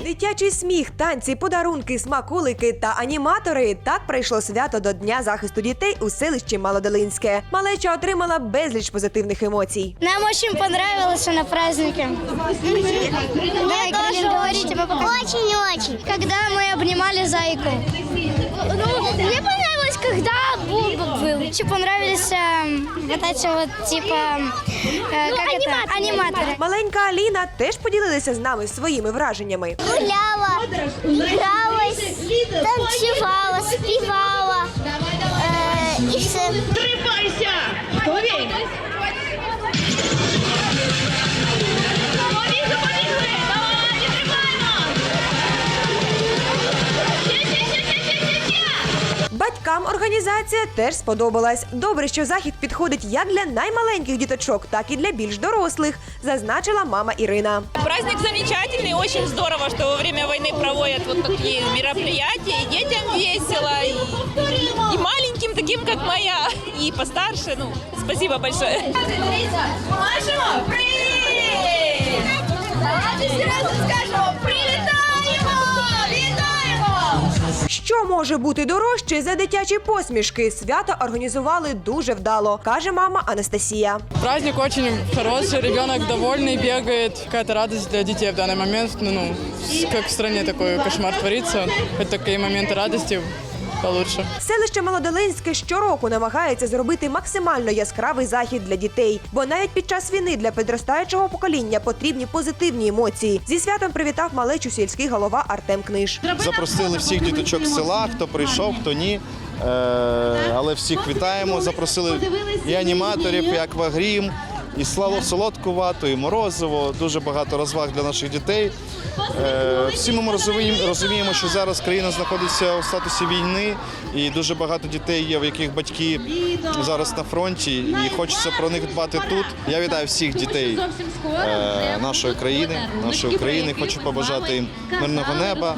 Дитячий сміх, танці, подарунки, смаколики та аніматори. Так пройшло свято до Дня захисту дітей у селищі Малодолинське. Малеча отримала безліч позитивних емоцій. Нам очень понравилось на празднике. Давай, Каролин, говорите, Очень-очень. Когда мы обнимали зайку. Ну, мне понравилось, когда Буба был. Еще понравились э, вот эти вот, типа, э, как это, аниматоры. Маленька Аліна теж поділилася з нами своїми враженнями. Гуляла, гралась, танцювала, співала. Е, і все. Організація теж сподобалась. Добре, що захід підходить як для наймаленьких діточок, так і для більш дорослих, зазначила мама Ірина. Праздник замечательный, очень здорово, что во время войны проводят вот такие мероприятия, и детям весело, и, и маленьким, таким как моя, и постарше, ну, спасибо большое. Давайте разом скажемо «Привітаємо! може бути дорожче за дитячі посмішки? Свято організували дуже вдало, каже мама Анастасія. Праздник очень хороший, ребенок довольный, бегает. Какая-то радость для детей в данный момент. Ну, ну, с- как в стране такой кошмар творится. Хоть такие моменты радости получше. Селище Молодолинське щороку намагається зробити максимально яскравий захід для дітей, бо навіть під час війни для підростаючого покоління потрібні позитивні емоції. Зі святом привітав малечу сільський голова Артем Книж. Запросили всіх діточок села, хто прийшов, хто ні. Е, але всіх вітаємо. Запросили і аніматорів, і аквагрім, і славу солодку вату, і морозиво. Дуже багато розваг для наших дітей. Е, всі ми розуміємо, розуміємо, що зараз країна знаходиться у статусі війни, і дуже багато дітей є, в яких батьки зараз на фронті, і хочеться про них дбати тут. Я вітаю всіх дітей е, нашої країни, нашої України. Хочу побажати їм мирного неба,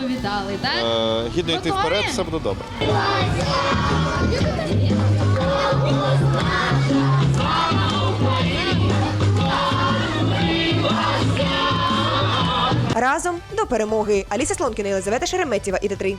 е, гідно йти вперед, все буде добре. Разом до перемоги. Аліса Слонкіна, Єлизавета Шереметєва, ІТ3.